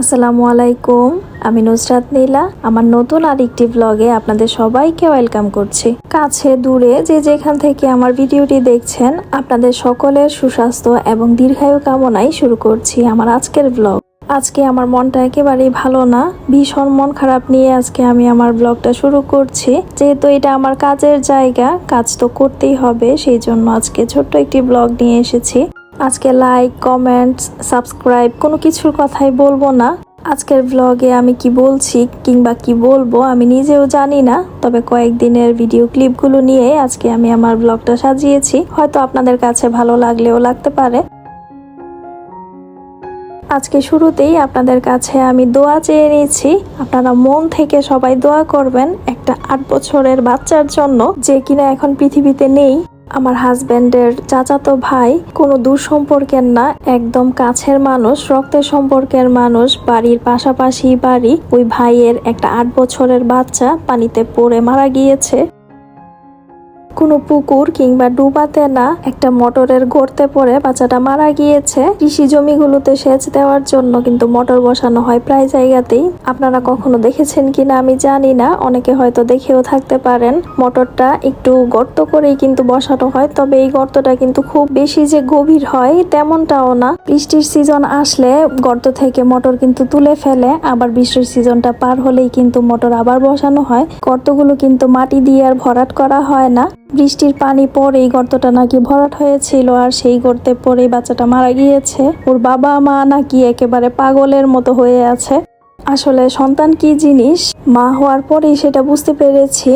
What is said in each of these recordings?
আসসালামু আলাইকুম, আমি নুসরাত নীলা। আমার নতুন আরেকটি ব্লগে আপনাদের সবাইকে ওয়েলকাম করছি। কাছে দূরে যে যেখান থেকে আমার ভিডিওটি দেখছেন, আপনাদের সকলের সুস্বাস্থ্য এবং দীর্ঘায়ু কামনায় শুরু করছি আমার আজকের ব্লগ আজকে আমার মনটা একেবারেই ভালো না, ভীষণ মন খারাপ নিয়ে আজকে আমি আমার ব্লগটা শুরু করছি। যেহেতু এটা আমার কাজের জায়গা, কাজ তো করতেই হবে, সেই জন্য আজকে ছোট্ট একটি ব্লগ নিয়ে এসেছি। আজকে লাইক কমেন্টস সাবস্ক্রাইব কোনো কিছুর কথাই বলব না। আজকের ব্লগে আমি কি বলছি কিংবা কি বলব আমি নিজেও জানি না, তবে কয়েকদিনের ভিডিও ক্লিপগুলো নিয়ে আজকে আমি আমার ব্লগটা সাজিয়েছি। হয়তো আপনাদের কাছে ভালো লাগলেও লাগতে পারে। আজকে শুরুতেই আপনাদের কাছে আমি দোয়া চেয়ে নিয়েছি। আপনারা মন থেকে সবাই দোয়া করবেন একটা আট বছরের বাচ্চার জন্য, যে কিনা এখন পৃথিবীতে নেই। আমার হাজবেন্ডের চাচাতো ভাই কোনো দূর সম্পর্কের না, একদম কাছের মানুষ, রক্তের সম্পর্কের মানুষ, বাড়ির পাশাপাশি বাড়ি। ওই ভাইয়ের একটা আট বছরের বাচ্চা পানিতে পড়ে মারা গিয়েছে। কোনো পুকুর কিংবা ডুবাতে না একটা মোটরের গর্তে পড়ে বাচ্চাটা মারা গিয়েছে। কৃষি জমিগুলোতে সেচ দেওয়ার জন্য কিন্তু মোটর বসানো হয় প্রায় জায়গাতেই। আপনারা কখনো দেখেছেন কিনা আমি জানি না, অনেকে হয়তো দেখেও থাকতে পারেন। মোটরটা একটু গর্ত করেই কিন্তু বসানো হয়, তবে এই গর্তটা কিন্তু খুব বেশি যে গভীর হয় তেমনটাও না। বৃষ্টির সিজন আসলে গর্ত থেকে মোটর কিন্তু তুলে ফেলে, আবার বৃষ্টির সিজনটা পার হলেই কিন্তু মোটর আবার বসানো হয়। গর্তগুলো কিন্তু মাটি দিয়ে আর ভরাট করা হয় না। বৃষ্টির পানি এই গর্তটা নাকি ভরাট হয়েছিল, আর সেই গর্তে পরে বাচ্চাটা মারা গিয়েছে। ওর বাবা মা নাকি একেবারে পাগলের মতো হয়ে আছে। আসলে সন্তান কি জিনিস? মা হওয়ার পরেই সেটা বুঝতে পেরেছি।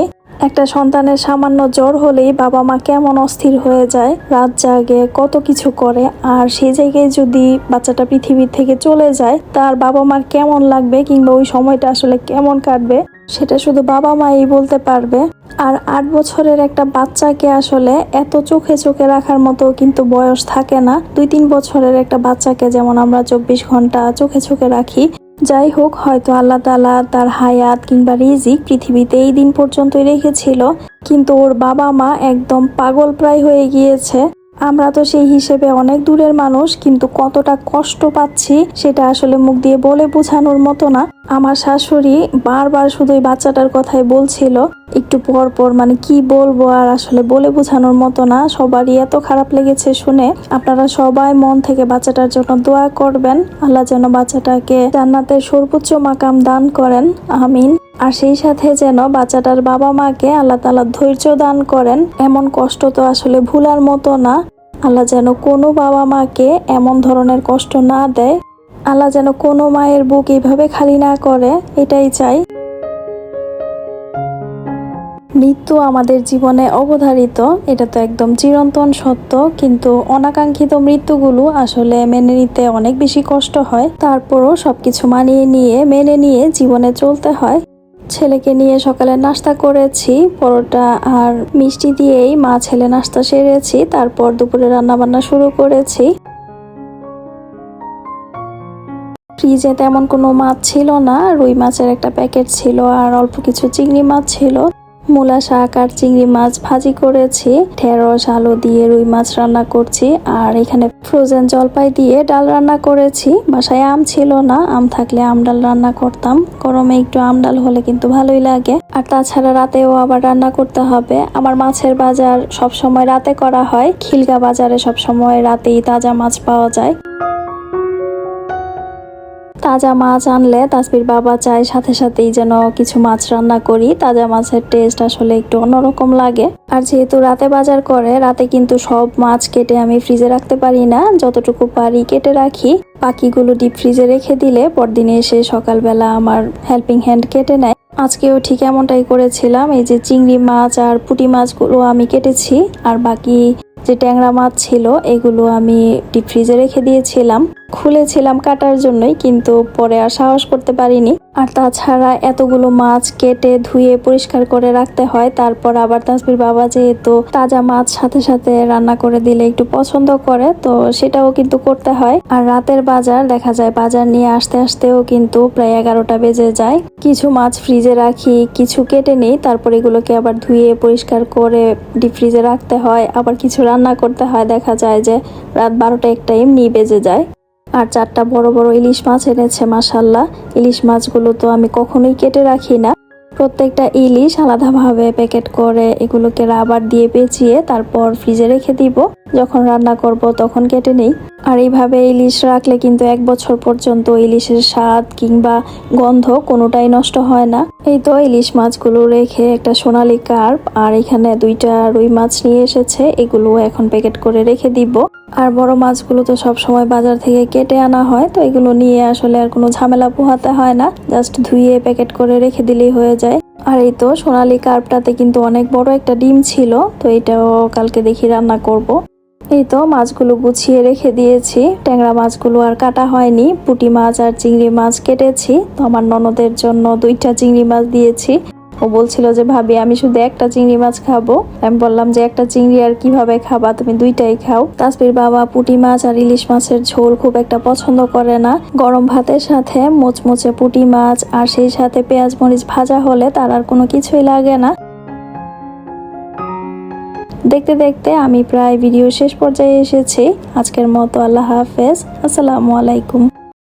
একটা সন্তানের সামান্য জ্বর হলেই বাবা মা কেমন অস্থির হয়ে যায়, রাত জাগে, কত কিছু করে, আর সেই জায়গায় যদি বাচ্চাটা পৃথিবীর থেকে চলে যায়, তার বাবা মার কেমন লাগবে কিংবা ওই সময়টা আসলে কেমন কাটবে, সেটা শুধু বাবা মাই বলতে পারবে। আর আট বছরের একটা বাচ্চাকে আসলে এত চোখে চোখে রাখার মতো কিন্তু বয়স থাকে না। দুই তিন বছরের একটা বাচ্চাকে যেমন আমরা চব্বিশ ঘণ্টা চোখে চোখে রাখি, যাই হোক, হয়তো আল্লাহ তালা তার হায়াত কিংবা রিজিক পৃথিবীতে এই দিন পর্যন্তই রেখেছিল, কিন্তু ওর বাবা মা একদম পাগল প্রায় হয়ে গিয়েছে। আমরা তো সেই হিসেবে অনেক দূরের মানুষ, কিন্তু কতটা কষ্ট পাচ্ছি সেটা আসলে মুখ দিয়ে বলে বোঝানোর মতো না। আমার শাশুড়ি বারবার শুধু এই বাচ্চাটার কথাই বলছিল। একটু পর পর মানে কি বলব আর আসলে বলে বোঝানোর মতো না। সবারই এত খারাপ লেগেছে শুনে। আপনারা সবাই মন থেকে বাচ্চাটার জন্য দোয়া করবেন। আল্লাহ যেন বাচ্চাটাকে জান্নাতের সর্বোচ্চ মাকাম দান করেন। আমিন। আর সেই সাথে যেন বাচ্চাটার বাবা মাকে আল্লাহ তালা ধৈর্য দান করেন। এমন কষ্ট তো আসলে ভুলার মতো না। আল্লাহ যেন কোনো বাবা মাকে এমন ধরনের কষ্ট না দেয়। আল্লাহ যেন কোনো মায়ের বুক এইভাবে খালি না করে, এটাই চাই। মৃত্যু আমাদের জীবনে অবধারিত, এটা তো একদম চিরন্তন সত্য, কিন্তু অনাকাঙ্ক্ষিত মৃত্যুগুলো আসলে মেনে নিতে অনেক বেশি কষ্ট হয়। তারপরও সবকিছু মানিয়ে নিয়ে, মেনে নিয়ে জীবনে চলতে হয়। ছেলেকে নিয়ে সকালে নাস্তা করেছি, পরোটা আর মিষ্টি দিয়েই মা ছেলে নাস্তা সেরেছি, তারপর দুপুরে রান্না বান্না শুরু করেছি। ফ্রিজে তেমন কোনো মাছ ছিল না। রুই মাছের একটা প্যাকেট ছিল আর অল্প কিছু চিংড়ি মাছ ছিল। মূলা শাক আর চিংড়ি মাছ ভাজি করেছি, ঢেঁড়স, আলু দিয়ে রুই মাছ রান্না করছি আর এখানে ফ্রোজেন জলপাই দিয়ে ডাল রান্না করেছি। বাসায় আম ছিল না, আম থাকলে আম ডাল রান্না করতাম। গরমে একটু আম ডাল হলে কিন্তু ভালোই লাগে। আর তাছাড়া রাতেও আবার রান্না করতে হবে। আমার মাছের বাজার সব সময় রাতে করা হয়। খিলগা বাজারে সব সময় রাতেই তাজা মাছ পাওয়া যায়। তাজা মাছ আনলে তাসবির বাবা চায় সাথে সাথেই যেন কিছু মাছ রান্না করি। তাজা মাছের টেস্ট আসলে একটু অন্যরকম লাগে। আর যেহেতু রাতে বাজার করে, রাতে কিন্তু সব মাছ কেটে আমি ফ্রিজে রাখতে পারি না। যতটুকু পারি কেটে রাখি। বাকিগুলো ডিপ ফ্রিজে রেখে দিলে পরদিনে এসে সকালবেলা আমার হেল্পিং হ্যান্ড কেটে নেয়। আজকেও ঠিক এমনটাই করেছিলাম। এই যে চিংড়ি মাছ আর পুঁটি মাছগুলো আমি কেটেছি। আর বাকি যে ট্যাংরা মাছ ছিল, এগুলো আমি ডিপ ফ্রিজে রেখে দিয়েছিলাম। খুলেছিলাম কাটার জন্যই, কিন্তু পরে আর সাহস করতে পারিনি। আর তাছাড়া এতগুলো মাছ কেটে ধুয়ে পরিষ্কার করে রাখতে হয়, তারপর আবার তাসবির বাবা যেহেতু তাজা মাছ সাথে সাথে রান্না করে দিলে একটু পছন্দ করে, তো সেটাও কিন্তু করতে হয়। আর রাতের বাজার, দেখা যায় বাজার নিয়ে আসতে আসতেও কিন্তু প্রায় এগারোটা বেজে যায়। কিছু মাছ ফ্রিজে রাখি, কিছু কেটে নিই, তারপর এগুলোকে আবার ধুয়ে পরিষ্কার করে ডিপ ফ্রিজে রাখতে হয়, আবার কিছু রান্না করতে হয়, দেখা যায় যে রাত বারোটা একটা এমনি বেজে যায়। আর চারটা বড় বড় ইলিশ মাছ এনেছে মাসাল্লাহ ইলিশ মাছগুলো তো আমি কখনোই কেটে রাখি না। প্রত্যেকটা ইলিশ আলাদাভাবে প্যাকেট করে এগুলোকে রাবার দিয়ে পেঁচিয়ে তারপর ফ্রিজে রেখে দিব। যখন রান্না করব তখন কেটে নেই। আর এইভাবে ইলিশ রাখলে কিন্তু এক বছর পর্যন্ত ইলিশের স্বাদ কিংবা গন্ধ কোনোটাই নষ্ট হয় না। এই তো ইলিশ মাছগুলো রেখে একটা সোনালি কার্প, আর এখানে দুইটা রুই মাছ নিয়ে এসেছে, এগুলো এখন প্যাকেট করে রেখে দিব আর বড় মাছগুলো তো সব সময় বাজার থেকে কেটে আনা হয়, তো এগুলো নিয়ে আসলে আর কোনো ঝামেলা পোহাতে হয় না জাস্ট ধুয়ে প্যাকেট করে রেখে দিলেই হয়ে যায় আর এই তো সোনালি কার্পটাতে কিন্তু অনেক বড় একটা ডিম ছিল, তো এটাও কালকে দেখি রান্না করব। এই তো মাছগুলো গুছিয়ে রেখে দিয়েছি। ট্যাংরা মাছগুলো আর কাটা হয়নি। পুঁটি মাছ আর চিংড়ি মাছ কেটেছি। তো আমার ননদের জন্য দুইটা চিংড়ি মাছ দিয়েছি। ও বলছিল যে, ভাবি, আমি শুধু একটা চিংড়ি মাছ খাব। আমি বললাম যে, একটা চিংড়ি আর কীভাবে খাবা? তুমি দুইটাই খাও। তাসবির বাবা পুঁটি মাছ আর ইলিশ মাছের ঝোল খুব একটা পছন্দ করে না। গরম ভাতের সাথে মোচমোচে পুঁটি মাছ আর সেই সাথে পেঁয়াজ মরিচ ভাজা হলে তার আর কোনো কিছুই লাগে না। দেখতে দেখতে আমি প্রায় ভিডিও শেষ পর্যায়ে এসেছি। আজকের মতো আল্লাহ হাফেজ। আসসালামু আলাইকুম।